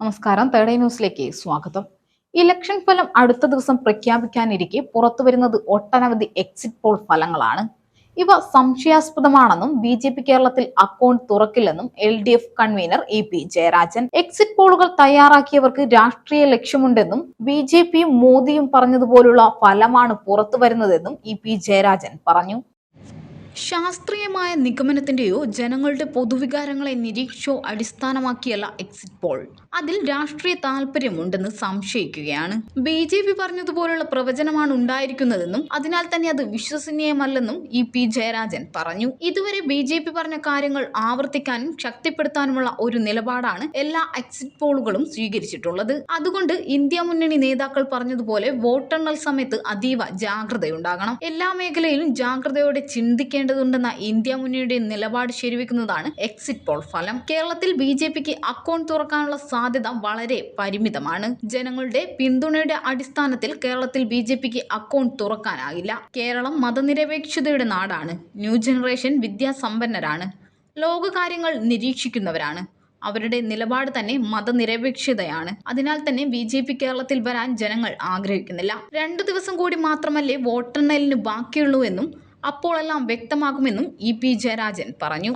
നമസ്കാരം. തേർഡേ ന്യൂസിലേക്ക് സ്വാഗതം. ഇലക്ഷൻ ഫലം അടുത്ത ദിവസം പ്രഖ്യാപിക്കാനിരിക്കെ പുറത്തുവരുന്നത് ഒട്ടനവധി എക്സിറ്റ് പോൾ ഫലങ്ങളാണ്. ഇവ സംശയാസ്പദമാണെന്നും ബി ജെ പി കേരളത്തിൽ account തുറക്കില്ലെന്നും L D F convener E P Jayarajan. Exit പോളുകൾ തയ്യാറാക്കിയവർക്ക് രാഷ്ട്രീയ ലക്ഷ്യമുണ്ടെന്നും ബി ജെ പിയും മോദിയും പറഞ്ഞതുപോലുള്ള ഫലമാണ് പുറത്തു വരുന്നതെന്നും ഇ പി ജയരാജൻ പറഞ്ഞു. ശാസ്ത്രീയമായ നിഗമനത്തിന്റെയോ ജനങ്ങളുടെ പൊതുവികാരങ്ങളെ നിരീക്ഷോ അടിസ്ഥാനമാക്കിയല്ല എക്സിറ്റ് പോൾ അതിൽ രാഷ്ട്രീയ താല്പര്യമുണ്ടെന്ന് സംശയിക്കുകയാണ്. ബി ജെ പി പറഞ്ഞതുപോലുള്ള പ്രവചനമാണ് ഉണ്ടായിരിക്കുന്നതെന്നും അതിനാൽ തന്നെ അത് വിശ്വസനീയമല്ലെന്നും ഇ പി ജയരാജൻ പറഞ്ഞു. ഇതുവരെ ബി ജെ പി പറഞ്ഞ കാര്യങ്ങൾ ആവർത്തിക്കാനും ശക്തിപ്പെടുത്താനുമുള്ള ഒരു നിലപാടാണ് എല്ലാ എക്സിറ്റ് പോളുകളും സ്വീകരിച്ചിട്ടുള്ളത്. അതുകൊണ്ട് ഇന്ത്യ മുന്നണി നേതാക്കൾ പറഞ്ഞതുപോലെ വോട്ടെണ്ണൽ സമയത്ത് അതീവ ജാഗ്രതയുണ്ടാകണം. എല്ലാ മേഖലയിലും ജാഗ്രതയോടെ ചിന്തിക്കേണ്ടതുണ്ടെന്ന ഇന്ത്യ മുന്നണിയുടെ നിലപാട് ശരിവെക്കുന്നതാണ് എക്സിറ്റ് പോൾ ഫലം. കേരളത്തിൽ ബി ജെ പിക്ക് അക്കൗണ്ട് തുറക്കാനുള്ള സാധ്യത വളരെ പരിമിതമാണ്. ജനങ്ങളുടെ പിന്തുണയുടെ അടിസ്ഥാനത്തിൽ കേരളത്തിൽ ബി ജെ പിക്ക് അക്കൗണ്ട് തുറക്കാനാകില്ല. കേരളം മതനിരപേക്ഷതയുടെ നാടാണ്. ന്യൂ ജനറേഷൻ വിദ്യാസമ്പന്നരാണ്. ലോകകാര്യങ്ങൾ നിരീക്ഷിക്കുന്നവരാണ്. അവരുടെ നിലപാട് തന്നെ മതനിരപേക്ഷതയാണ്. അതിനാൽ തന്നെ ബി ജെ പി കേരളത്തിൽ വരാൻ ജനങ്ങൾ ആഗ്രഹിക്കുന്നില്ല. രണ്ടു ദിവസം കൂടി മാത്രമല്ലേ വോട്ടെണ്ണലിന് ബാക്കിയുള്ളൂ എന്നും അപ്പോഴെല്ലാം വ്യക്തമാകുമെന്നും ഇ പി ജയരാജൻ പറഞ്ഞു.